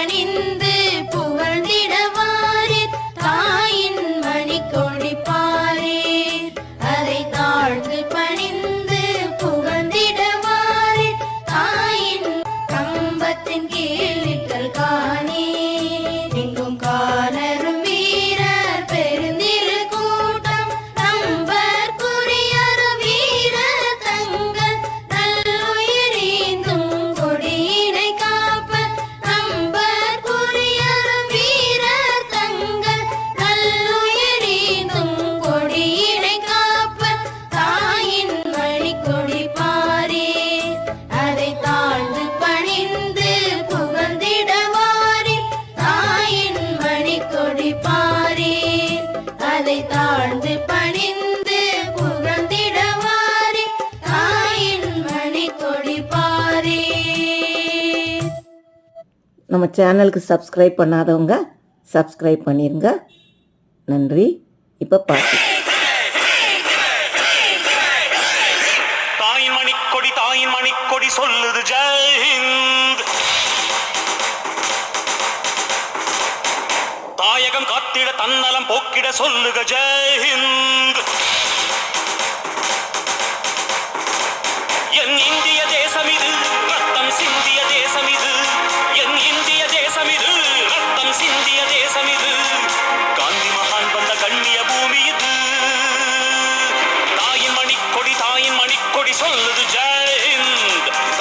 அணிந்து நம்ம சேனலுக்கு சப்ஸ்கிரைப் பண்ணாதவங்க சப்ஸ்கிரைப் பண்ணிடுங்க நன்றி. இப்போ பாட்டு தாயின் மணிக்கொடி தாயின் மணிக்கொடி சொல்லுது ஜெயஹிந்த். தாயகம் காத்திட தன்னலம் போக்கிட சொல்லுக ஜெயஹிந்த். என் இந்திய is on the jam.